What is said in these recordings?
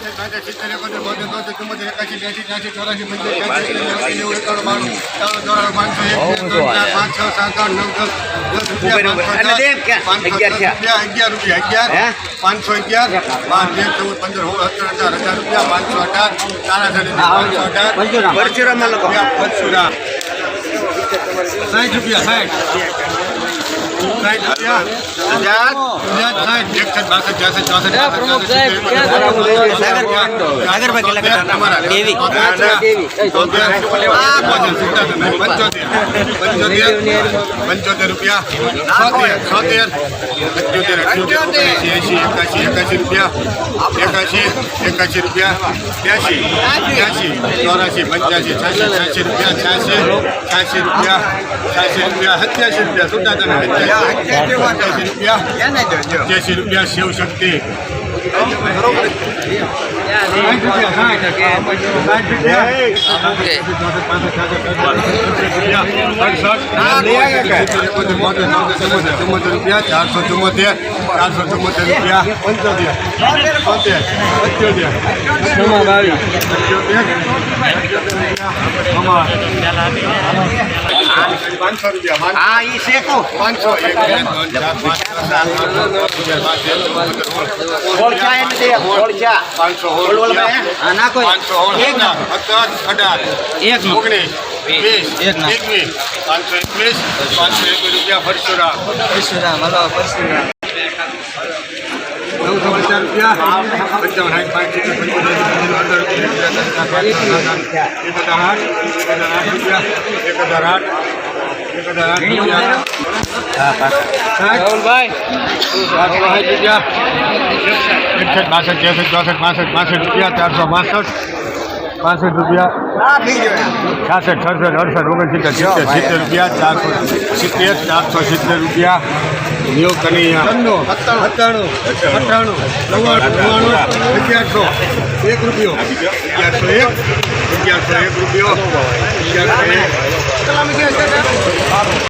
સિત્તેર એકોતેર બોતેર ચુમ્મોતેર એકાસી બ્યાસી ત્યાસી ચોરાસી પંચાસી છ્યાસી ત્રાણું ચોરાણું પાંચસો બે ચાર પાંચ છ સાત આઠ નવ દસ દસ રૂપિયા પાંચસો અગિયાર રૂપિયા અગિયાર પાંચસો અગિયાર બાર તેર ચૌદ પંદર સોળ સત્તર અઢાર હજાર રૂપિયા પાંચસો અઢાર તારાસઠ પાંચસો અઢાર. રૂપિયા પરશુરામ સાઠ રૂપિયા સાઠ પંચોતેર રૂપિયા છોતેર છોતેર અઠ્યોતેર એસી એકાશી એકાસી રૂપિયા એકાશી એકાશી રૂપિયા બ્યાસી બ્યાસી ચોરાશી પંચ્યાસી છ્યાસી છ્યાસી રૂપિયા છ્યાસી છ્યાસી રૂપિયા છ્યાસી રૂપિયા સત્યાસી રૂપિયા સુધા તને સત્યાસી રૂપિયા શિવ શક્તિ ચારસો ચુમ્મોતેર ચારસો ચુમ્મોતેર રૂપિયા પંચોતેર પંચોતેર પાંચસો રૂપિયા પાંચસો એક અઢાર પાંચસો પાંચસો રૂપિયા પરશુરામ પરશુરામ હલો પરશુરામ નવસો પચાસ રૂપિયા પંચાવન સાઠ પાંચ એક હજાર આઠ રૂપિયા એક હજાર બાસઠ ત્રેસઠ ચોસઠ પાસઠ રૂપિયા ચારસો બાસઠ પાસઠ રૂપિયા છાસઠ સડસઠ અડસઠ ઓગણસિત્તેર સિત્તેર સિત્તેર રૂપિયા ચારસો સિત્તેર ચારસો સિત્તેર રૂપિયા ન્યૂ કનૈયા. સત્તાણું. અઠ્ઠાણું. નવ્વાણું નવ્વાણું અગિયારસો. એક રૂપિયો. અગિયારસો એક. અગિયારસો એક રૂપિયો. અગિયારસો એક.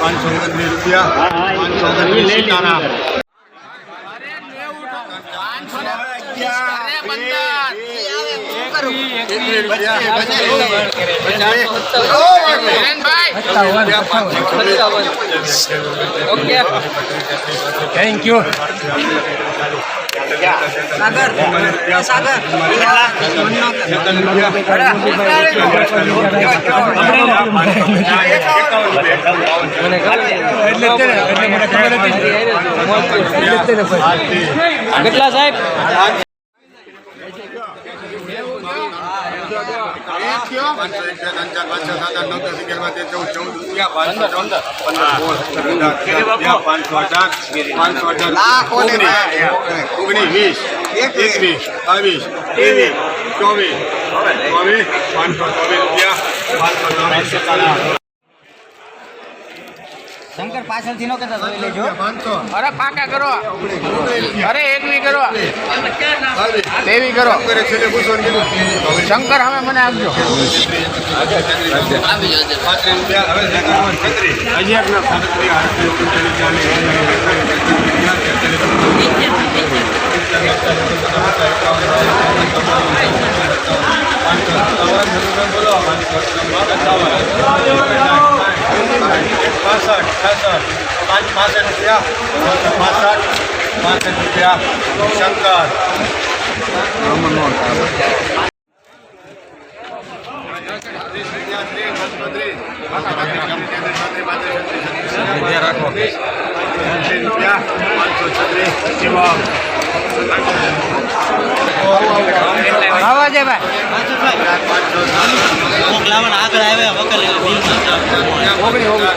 પાંચસો ઓગણત્રીસ રૂપિયા. પાંચસો ઓગણત્રીસ સીતારામ થેન્ક યુ સાગર સાગર મને ખબર પાંચસો એક બે ત્રણ ચાર પાંચ છ સાત આઠ નવ દસ અગિયાર બાર ચૌદ ચૌદ રૂપિયા પાંચસો પંદર સોળ સત્તર અઢાર રૂપિયા પાંચસો અઢાર પાંચસો અઢાર ઓગણીસ વીસ એકવીસ બાવીસ ત્રેવીસ ચોવીસ ચોવીસ પાંચસો ચોવીસ રૂપિયા પાંચસો ચોવીસ શંકર પાછળથી નો કહેતા લેજો. અરે પાકા કરો. અરે એકવી કરો. દેવી કરો. શંકર હવે મને આપજો. પાસઠ છાસઠ પાંચ પાસઠ રૂપિયા. પાસઠ પાસઠ રૂપિયા શંકર. પાંચસો છત્રીસ શિવમ. આવા છે ભાઈ આગળ આવ્યા વકલ ઓગણી ઓગણી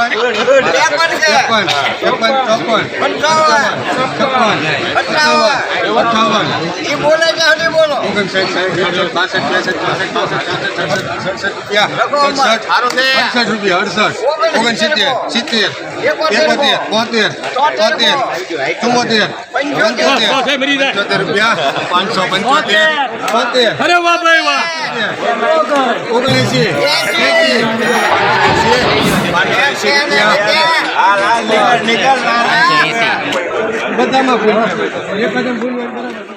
ચોપન છપ્પન અઠાવન. ઈ બોલે છે હજી બોલો. ઓગણસાઠ સાઠ બાસઠ ત્રેસઠ પાસઠ સડસઠ રૂપિયા અડસઠ રૂપિયા અડસઠ. ઓગણસિત્તેર. સિત્તેર એકોતેર બોતેર તોતેર ચુમ્મોતેર પંચોતેર. રૂપિયા પાંચસો પંચોતેર તોતેર અરે વાહ ભાઈ વાહ. ઓગણએંસી. એંસી. રૂપિયા. Adam yapıyor. Ne kadar bunu beraber.